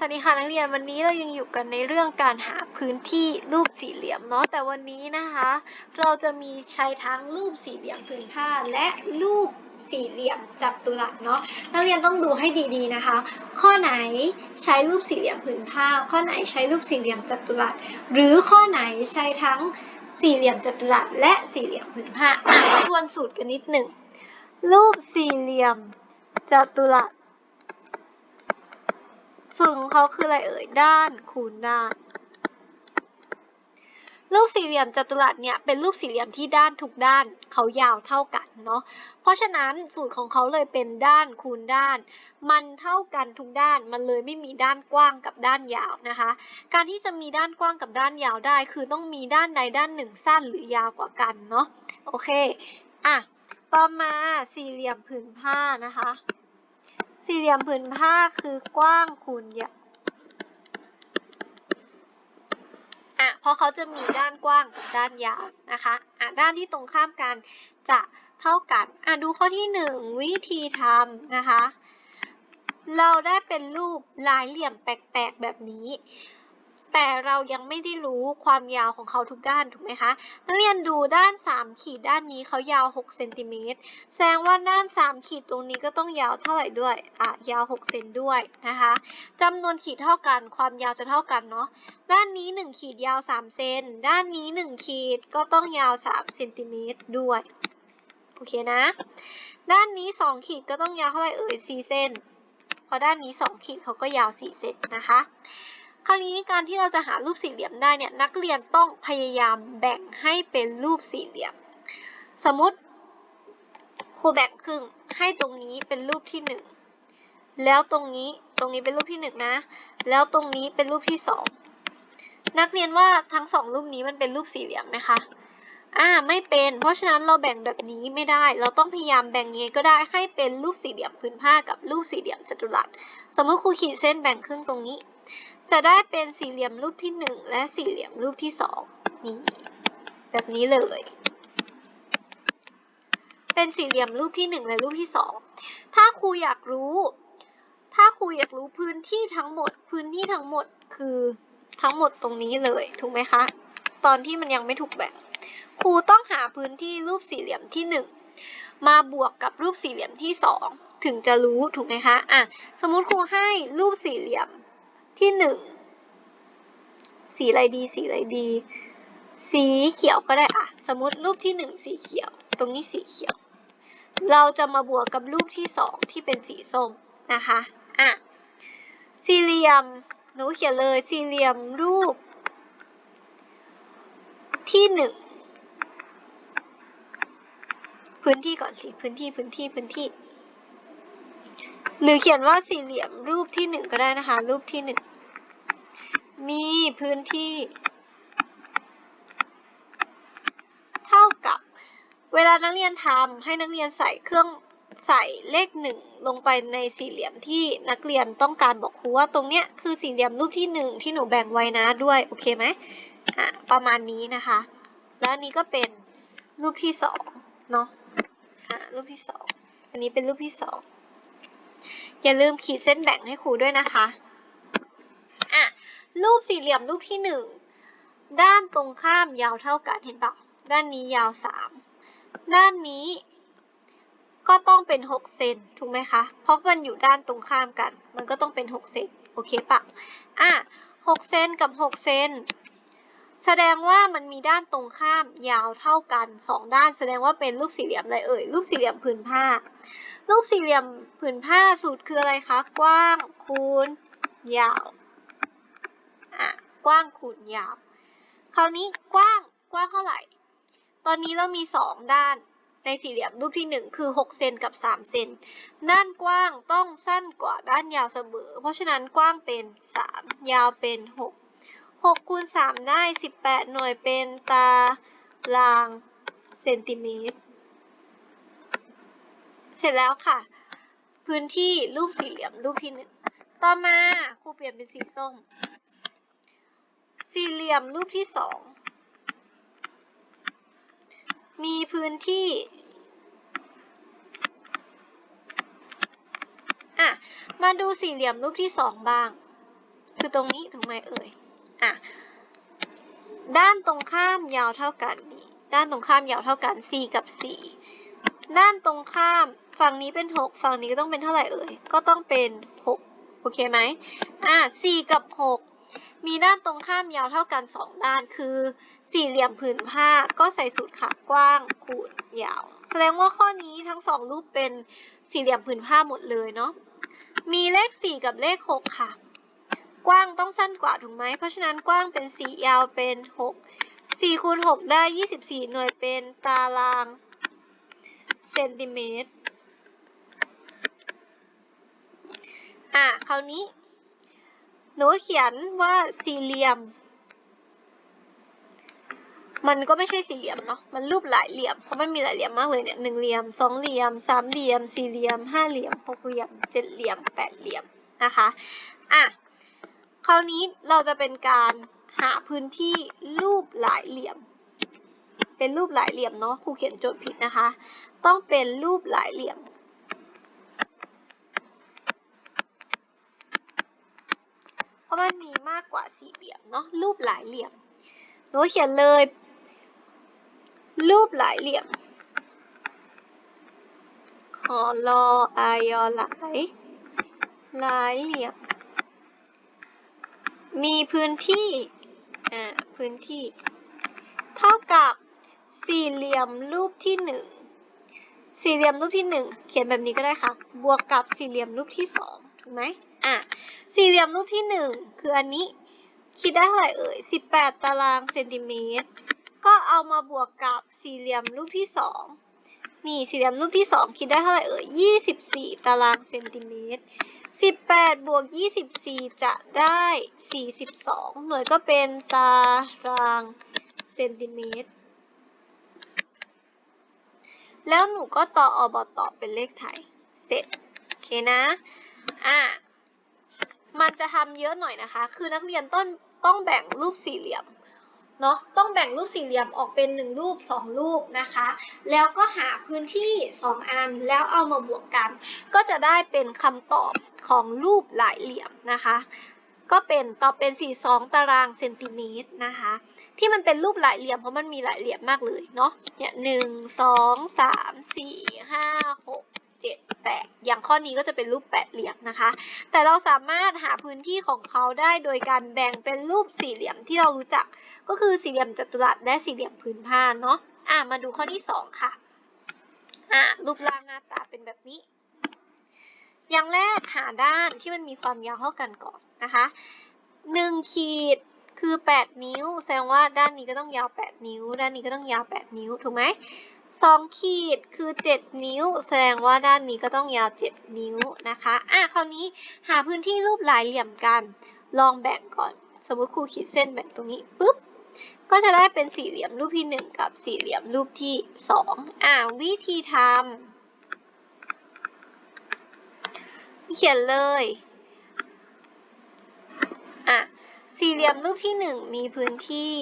สวัสดีค่ะนักเรียนวันนี้เรายังอยู่กันในเรื่องการหาพื้นที่รูปสี่เหลี่ยมเนาะแต่วันนี้นะคะ เราจะมีใช้ทั้งรูปสี่เหลี่ยมผืนผ้าและรูปสี่เหลี่ยมจัตุรัสเนาะนักเรียนต้องดูให้ดีๆนะคะ ข้อไหนใช้รูปสี่เหลี่ยมผืนผ้า ข้อไหนใช้รูปสี่เหลี่ยมจัตุรัสหรือข้อไหนใช้ทั้งสี่เหลี่ยมจัตุรัสและสี่เหลี่ยมผืนผ้าอะทวนสูตรกันนิดหนึ่งรูปสี่เหลี่ยมจัตุรัส สูตรของเขาคืออะไรเอ่ยด้านคูณด้านรูปสี่เหลี่ยมจัตุรัสเนี่ยเป็นรูปสี่เหลี่ยมที่ด้านทุกด้านเขายาวเท่ากันเนาะ เพราะฉะนั้นสูตรของเขาเลยเป็นด้านคูณด้าน มันเท่ากันทุกด้าน มันเลยไม่มีด้านกว้างกับด้านยาวนะคะ การที่จะมีด้านกว้างกับด้านยาวได้ คือต้องมีด้านใดด้านหนึ่งสั้นหรือยาวกว่ากันเนาะ โอเค อะ ต่อมาสี่เหลี่ยมผืนผ้านะคะ สี่เหลี่ยมผืนผ้าคือกว้างคูณยาวอะเพราะเขาจะมีด้านกว้างกับด้านยาวนะคะอะด้านที่ตรงข้ามกันจะเท่ากันอะดูข้อที่หนึ่งวิธีทำนะคะ เราได้เป็นรูปหลายเหลี่ยมแปลกๆแบบนี้ แต่เรายังไม่ได้รู้ความยาวของเขาทุกด้านถูกไหมคะนักเรียนดูด้าน 3 ขีดด้านนี้เขายาว6เซนติเมตรแสดงว่าด้าน 3 ขีดตรงนี้ก็ต้องยาวเท่าไหร่ด้วย อะ ยาว6เซนด้วยนะคะจำนวนขีดเท่ากัน ความยาวจะเท่ากันเนาะ ด้านนี้ 1 ขีดยาว 3 เซน ด้านนี้ 1 ขีดก็ต้องยาว3เซนติเมตรด้วย โอเคนะ ด้านนี้ 2 ขีดก็ต้องยาวเท่าไหร่เอ่ย 4 เซนเพราะด้านนี้ 2 ขีดเขาก็ยาว 4 เซนนะคะ คราวนี้การที่เราจะหารูปสี่เหลี่ยมได้เนี่ยนักเรียนต้องพยายามแบ่งให้เป็นรูปสี่เหลี่ยม สมมติครูแบ่งครึ่งให้ตรงนี้เป็นรูปที่หนึ่งแล้วตรงนี้ตรงนี้เป็นรูปที่หนึ่งนะ แล้วตรงนี้เป็นรูปที่สองนักเรียนว่าทั้งสองรูปนี้มันเป็นรูปสี่เหลี่ยมไหมคะอ่าไม่เป็น เพราะฉะนั้นเราแบ่งแบบนี้ไม่ได้ เราต้องพยายามแบ่งยังไงก็ได้ให้เป็นรูปสี่เหลี่ยมพื้นผ้ากับรูปสี่เหลี่ยมจัตุรัส สมมติครูขีดเส้นแบ่งครึ่งตรงนี้ จะได้เป็นสี่เหลี่ยมรูปที่หนึ่งและสี่เหลี่ยมรูปที่สองนี่แบบนี้เลย เป็นสี่เหลี่ยมรูปที่หนึ่งและรูปที่สองถ้าครูอยากรู้ ถ้าครูอยากรู้พื้นที่ทั้งหมด พื้นที่ทั้งหมดคือทั้งหมดตรงนี้เลยถูกไหมคะ ตอนที่มันยังไม่ถูกแบ่งครูต้องหาพื้นที่รูปสี่เหลี่ยมที่หนึ่งมาบวกกับรูปสี่เหลี่ยมที่สองถึงจะรู้ถูกไหมคะ อะ สมมุติครูให้รูปสี่เหลี่ยม ที่หนึ่งสีอะไรดีสีอะไรดี สีเขียวก็ได้อะสมมติรูปที่หนึ่งสีเขียว ตรงนี้สีเขียว เราจะมาบวกกับรูปที่สองที่เป็นสีส้มนะคะอะสี่เหลี่ยมหนูเขียนเลยสี่เหลี่ยมรูป ที่หนึ่งพื้นที่ก่อนสิพื้นที่พื้นที่พื้นที่ หรือเขียนว่าสี่เหลี่ยมรูปที่หนึ่งก็ได้นะคะ รูปที่หนึ่ง พื้นที่ เท่ากับ เวลานักเรียนทำให้นักเรียนใส่เครื่องใส่เลขหนึ่งลงไปในสี่เหลี่ยมที่นักเรียนต้องการบอกครูว่าตรงเนี้ยคือสี่เหลี่ยมรูปที่หนึ่งที่หนูแบ่งไว้นะด้วยโอเคไหมอะประมาณนี้นะคะ แล้วนี้ก็เป็นรูปที่สองเนาะอะรูปที่สองอันนี้เป็นรูปที่สองอย่าลืมขีดเส้นแบ่งให้ครูด้วยนะคะ รูปสี่เหลี่ยมรูปที่หนึ่งด้านตรงข้ามยาวเท่ากันเห็นปะด้านนี้ยาวสามด้านนี้ก็ต้องเป็นหกเซนถูกไหมคะ เพราะมันอยู่ด้านตรงข้ามกัน มันก็ต้องเป็นหกเซนโอเคปะอะหกเซนกับหกเซนแสดงว่ามันมีด้านตรงข้ามยาวเท่ากันสองด้าน แสดงว่าเป็นรูปสี่เหลี่ยมอะไรเอ่ย รูปสี่เหลี่ยมผืนผ้า รูปสี่เหลี่ยมผืนผ้าสูตรคืออะไรคะ กว้างคูณยาว กว้างคูณยาว คราวนี้กว้างกว้างเท่าไหร่ ตอนนี้เรามีสองด้านในสี่เหลี่ยมรูปที่หนึ่งคือหกเซนกับสามเซน ด้านกว้างต้องสั้นกว่าด้านยาวเสมอ เพราะฉะนั้นกว้างเป็นสามยาวเป็นหกหกคูณสามได้สิบแปดหน่วยเป็นตารางเซนติเมตร เสร็จแล้วค่ะ พื้นที่รูปสี่เหลี่ยมรูปที่หนึ่งต่อมาครูเปลี่ยนเป็นสีส้ม สี่เหลี่ยมรูปที่สอง มีพื้นที่ อะ มาดูสี่เหลี่ยมรูปที่สองบ้าง คือตรงนี้ถูกไหมเอ่ย อะ ด้านตรงข้ามยาวเท่ากันนี่ด้านตรงข้ามยาวเท่ากัน 4 กับ 4 ด้านตรงข้ามฝั่งนี้เป็น 6 ฝั่งนี้ก็ต้องเป็นเท่าไหร่เอ่ย ก็ต้องเป็น 6 โอเคไหมอะ4กับ 6 มีด้านตรงข้ามยาวเท่ากัน 2 ด้าน คือ สี่เหลี่ยมผืนผ้าก็ใส่สูตรขากว้างคูณยาว แสดงว่าข้อนี้ทั้งสองรูปเป็นสี่เหลี่ยมผืนผ้าหมดเลยเนาะ มีเลข 4 กับเลข 6 ค่ะ กว้างต้องสั้นกว่าถูกไหม เพราะฉะนั้นกว้างเป็น 4 ยาวเป็น 6 4คูณ6ได้ 24 หน่วยเป็นตารางเซนติเมตร อะ คราวนี้ หนูเขียนว่าสี่เหลี่ยม มันก็ไม่ใช่สี่เหลี่ยมเนาะ มันรูปหลายเหลี่ยม เพราะมันมีหลายเหลี่ยมมากเลยเนี่ยหนึ่งเหลี่ยมสองเหลี่ยมสามเหลี่ยมสี่เหลี่ยมห้าเหลี่ยมหกเหลี่ยมเจ็ดเหลี่ยมแปดเหลี่ยมนะคะ อะ คราวนี้เราจะเป็นการหาพื้นที่รูปหลายเหลี่ยม เป็นรูปหลายเหลี่ยมเนาะ ครูเขียนโจทย์ผิดนะคะ ต้องเป็นรูปหลายเหลี่ยม เพราะมันมีมา กว่าสี่เหลี่ยมเนาะรูปหลายเหลี่ยมหนูเขียนเลย รูปหลายเหลี่ยมหอรออายอหลายหลายเหลี่ยม มีพื้นที่อ่าพื้นที่ เท่ากับสี่เหลี่ยมรูปที่หนึ่งสี่เหลี่ยมรูปที่หนึ่งเขียนแบบนี้ก็ได้ค่ะ บวกกับสี่เหลี่ยมรูปที่สองถูกไหม อะ สี่เหลี่ยมรูปที่หนึ่งคืออันนี้ คิดได้เท่าไหร่เอ่ยสิบแปดตารางเซนติเมตร ก็เอามาบวกกับสี่เหลี่ยมรูปที่สองนี่สี่เหลี่ยมรูปที่สองคิดได้เท่าไหร่เอ่ยยี่สิบสี่ตารางเซนติเมตรสิบแปดบวกยี่สิบสี่จะได้สี่สิบสองหน่วยก็เป็นตารางเซนติเมตร แล้วหนูก็ต่ออบต่อเป็นเลขไทย เสร็จ โอเคนะ อะ มันจะทำเยอะหน่อยนะคะ คือนักเรียนต้นต้องแบ่งรูปสี่เหลี่ยมเนาะต้องแบ่งรูปสี่เหลี่ยมออกเป็นหนึ่งรูปสองรูปนะคะ แล้วก็หาพื้นที่สองอันแล้วเอามาบวกกัน ก็จะได้เป็นคำตอบของรูปหลายเหลี่ยมนะคะ ก็เป็นตอบเป็น 42 ตารางเซนติเมตรนะคะ ที่มันเป็นรูปหลายเหลี่ยมเพราะมันมีหลายเหลี่ยมมากเลยเนาะเนี่ยหนึ่งสองสามสี่ห้าหก อย่างข้อนี้ก็จะเป็นรูปแปดเหลี่ยมนะคะ แต่เราสามารถหาพื้นที่ของเขาได้โดยการแบ่งเป็นรูปสี่เหลี่ยมที่เรารู้จัก ก็คือสี่เหลี่ยมจัตุรัสและสี่เหลี่ยมพื้นผ้าเนาะอะมาดูข้อที่สองค่ะอะรูปร่างหน้าตาเป็นแบบนี้ อย่างแรกหาด้านที่มันมีความยาวเท่ากันก่อนนะคะหนึ่งขีดคือ 8 นิ้ว แสดงว่าด้านนี้ก็ต้องยาว 8 นิ้ว ด้านนี้ก็ต้องยาว 8 นิ้ว ถูกไหม สองขีดคือ7นิ้ว แสดงว่าด้านนี้ก็ต้องยาว7นิ้วนะคะอะคราวนี้หาพื้นที่รูปหลายเหลี่ยมกัน ลองแบ่งก่อน สมมติครูขีดเส้นแบ่งตรงนี้ปุ๊บก็จะได้เป็นสี่เหลี่ยมรูปที่1กับสี่เหลี่ยมรูปที่2อะวิธีทำเขียนเลยอะสี่เหลี่ยมรูปที่หนึ่งมีพื้นที่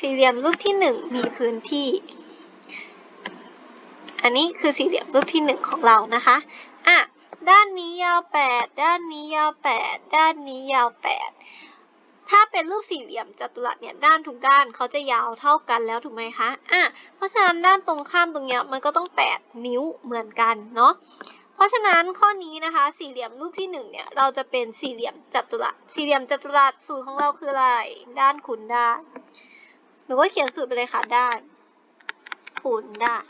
สี่ เหลี่ยมรูปที่หนึ่งมีพื้นที่ อันนี้คือสี่เหลี่ยมรูปที่หนึ่งของเรานะคะอะด้านนี้ยาวแปดด้านนี้ยาวแปดด้านนี้ยาวแปดถ้าเป็นรูปสี่เหลี่ยมจัตุรัสเนี่ยด้านทุกด้านเขาจะยาวเท่ากันแล้วถูกไหมคะอะเพราะฉะนั้นด้านตรงข้ามตรงเนี้ยมันก็ต้อง 8 นิ้วเหมือนกันเนาะเพราะฉะนั้นข้อนี้นะคะ สี่เหลี่ยมรูปที่1เนี่ยเราจะเป็นสี่เหลี่ยมจัตุรัส สี่เหลี่ยมจัตุรัสสูตรของเราคืออะไร ด้านคูณด้าน หนูก็เขียนสูตรไปเลยค่ะด้านคูณด้าน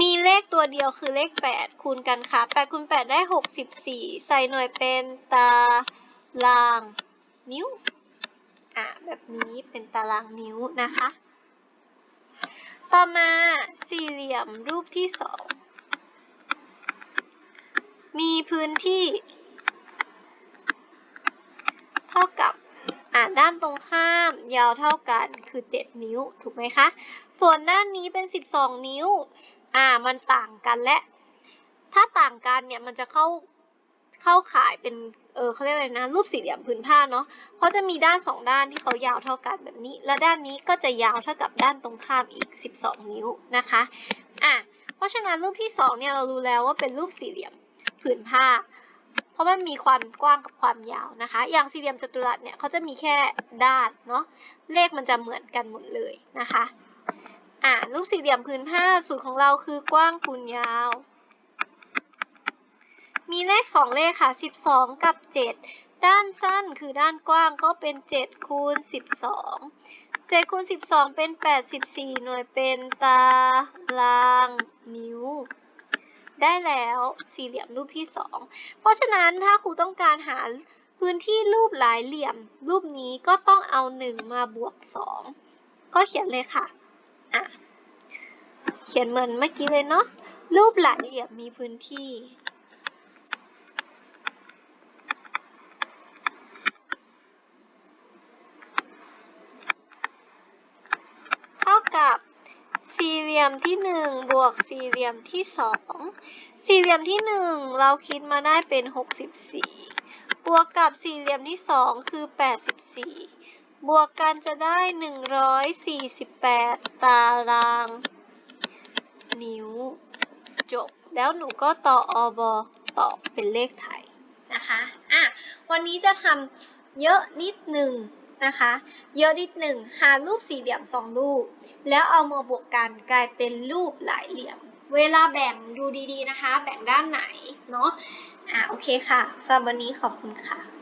มีเลขตัวเดียวคือเลข 8 คูณกันค่ะ8คูณ8ได้ 64 ใส่หน่วยเป็นตารางนิ้ว อะ แบบนี้เป็นตารางนิ้วนะคะ ต่อมาสี่เหลี่ยมรูปที่สองมีพื้นที่ เท่ากับ อะด้านตรงข้ามยาวเท่ากันคือ 7 นิ้วถูกไหมคะ ส่วนด้านนี้เป็น 12 นิ้ว อ่ามันต่างกันและ ถ้าต่างกันเนี่ยมันจะเข้าเข้าขายเป็นเออเขาเรียกอะไรนะ รูปสี่เหลี่ยมผืนผ้าเนาะเพราะจะมีด้านสองด้านที่เขายาวเท่ากันแบบนี้ และด้านนี้ก็จะยาวเท่ากับด้านตรงข้ามอีก 12 นิ้วนะคะอะเพราะฉะนั้นรูปที่สองเนี่ยเรารู้แล้วว่าเป็นรูปสี่เหลี่ยมผืนผ้า เพราะมันมีความกว้างกับความยาวนะคะ อย่างสี่เหลี่ยมจัตุรัสเนี่ยเขาจะมีแค่ด้านเนาะ เลขมันจะเหมือนกันหมดเลยนะคะ อ่ารูปสี่เหลี่ยมพื้นผ้าสูตรของเราคือกว้างคูณยาว มีเลขสองเลขค่ะสิบสองกับเจ็ดด้านสั้นคือด้านกว้างก็เป็นเจ็ดคูณสิบสองเจ็ดคูณสิบสองเป็นแปดสิบสี่หน่วยเป็นตารางนิ้ว ได้แล้วสี่เหลี่ยมรูปที่สองเพราะฉะนั้นถ้าครูต้องการหาพื้นที่รูปหลายเหลี่ยม รูปนี้ก็ต้องเอาหนึ่งมาบวกสองก็เขียนเลยค่ะอะ เขียนเหมือนเมื่อกี้เลยเนาะรูปหลายเหลี่ยมมีพื้นที่ เท่ากับสี่เหลี่ ยมที่หนึ่งบวกสี่เหลี่ยมที่สองสี่เหลี่ยมที่หนึ่งเราคิดมาได้เป็นหกสิบสี่บวกกับสี่เหลี่ยมที่สองคือแปดสิบสี่บวกกันจะได้หนึ่งร้อยสี่สิบแปดตาราง นิ้ว จบ แล้วหนูก็ต่ออบอต่อเป็นเลขไทยนะคะอะวันนี้จะทำเยอะนิดหนึ่งนะคะ เยอะนิดหนึ่งหารูปสี่เหลี่ยมสองรูป แล้วเอามาบวกกันกลายเป็นรูปหลายเหลี่ยม เวลาแบ่งดูดีๆนะคะ แบ่งด้านไหนเนาะอะโอเคค่ะสำหรับวันนี้ขอบคุณค่ะ